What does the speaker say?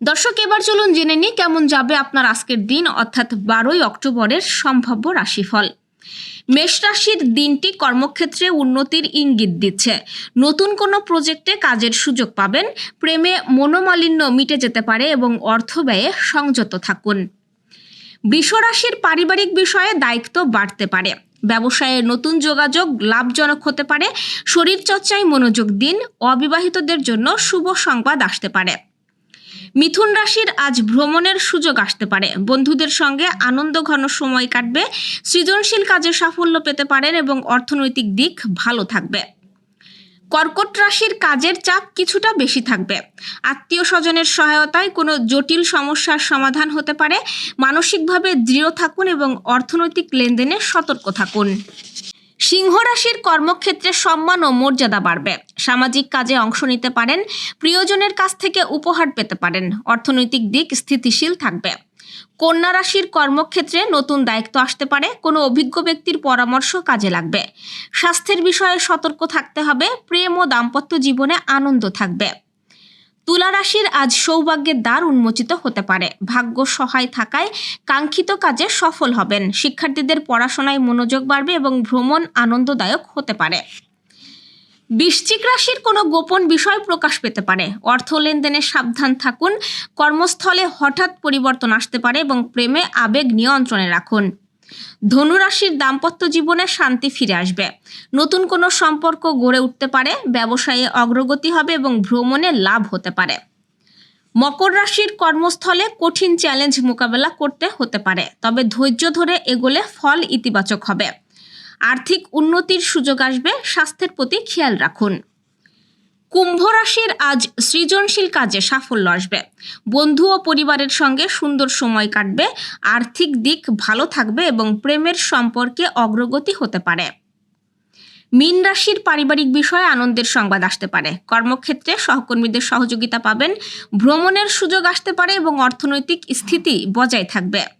দর্শক, এবার চলুন জেনে নিই কেমন যাবে আপনার আজকের দিন, অর্থাৎ বারোই অক্টোবরের সম্ভাব্য রাশিফল। মেষ রাশির দিনটি কর্মক্ষেত্রে উন্নতির ইঙ্গিত দিচ্ছে। নতুন কোনো প্রজেক্টে কাজের সুযোগ পাবেন, প্রেমে মনোমালিন্য মিটে যেতে পারে এবং অর্থ ব্যয়ে সংযত থাকুন। বৃষরাশির পারিবারিক বিষয়ে দায়িত্ব বাড়তে পারে। ব্যবসায়ে নতুন যোগাযোগ লাভজনক হতে পারে। শরীরচর্চায় মনোযোগ দিন, অবিবাহিতদের জন্য শুভ সংবাদ আসতে পারে। মিথুন রাশির আজ ভ্রমণের সুযোগ আসতে পারে। বন্ধুদের সঙ্গে আনন্দ ঘন সময় কাটবে, সৃজনশীল কাজে সাফল্য পেতে পারেন এবং অর্থনৈতিক দিক ভালো থাকবে। কর্কট রাশির কাজের চাপ কিছুটা বেশি থাকবে। আত্মীয় স্বজনের সহায়তায় কোনো জটিল সমস্যার সমাধান হতে পারে। মানসিকভাবে দৃঢ় থাকুন এবং অর্থনৈতিক লেনদেনে সতর্ক থাকুন। সিংহ রাশির কর্মক্ষেত্রে সম্মান ও মর্যাদা বাড়বে। সামাজিক কাজে অংশ নিতে পারেন, প্রিয়জনের কাছ থেকে উপহার পেতে পারেন, অর্থনৈতিক দিক স্থিতিশীল থাকবে। কন্যা রাশির কর্মক্ষেত্রে নতুন দায়িত্ব আসতে পারে, কোনো অভিজ্ঞ ব্যক্তির পরামর্শ কাজে লাগবে। স্বাস্থ্যের বিষয়ে সতর্ক থাকতে হবে, প্রেম ও দাম্পত্য জীবনে আনন্দ থাকবে। তুলা রাশির আজ সৌভাগ্যের দ্বার উন্মোচিত হতে পারে। ভাগ্য সহায় থাকায় কাঙ্ক্ষিত কাজে সফল হবেন। শিক্ষার্থীদের পড়াশোনায় মনোযোগ বাড়বে এবং ভ্রমণ আনন্দদায়ক হতে পারে। বৃশ্চিক রাশির কোনো গোপন বিষয় প্রকাশ পেতে পারে। অর্থ লেনদেনে সাবধান থাকুন। কর্মস্থলে হঠাৎ পরিবর্তন আসতে পারে এবং প্রেমে আবেগ নিয়ন্ত্রণে রাখুন। ধনুরাশির দাম্পত্য জীবনে শান্তি ফিরে আসবে। নতুন কোনো সম্পর্ক গড়ে উঠতে পারে, ব্যবসায়ে অগ্রগতি হবে এবং ভ্রমণে লাভ হতে পারে। মকর রাশির কর্মস্থলে কঠিন চ্যালেঞ্জ মোকাবেলা করতে হতে পারে, তবে ধৈর্য ধরে এগোলে ফল ইতিবাচক হবে। আর্থিক উন্নতির সুযোগ আসবে, স্বাস্থ্যের প্রতি খেয়াল রাখুন। কুম্ভ রাশির আজ সৃজনশীল কাজে সাফল্য আসবে। বন্ধু ও পরিবারের সঙ্গে সুন্দর সময় কাটবে, আর্থিক দিক ভালো থাকবে এবং প্রেমের সম্পর্কে অগ্রগতি হতে পারে। মীন রাশির পারিবারিক বিষয়ে আনন্দের সংবাদ আসতে পারে। কর্মক্ষেত্রে সহকর্মীদের সহযোগিতা পাবেন, ভ্রমণের সুযোগ আসতে পারে এবং অর্থনৈতিক স্থিতি বজায় থাকবে।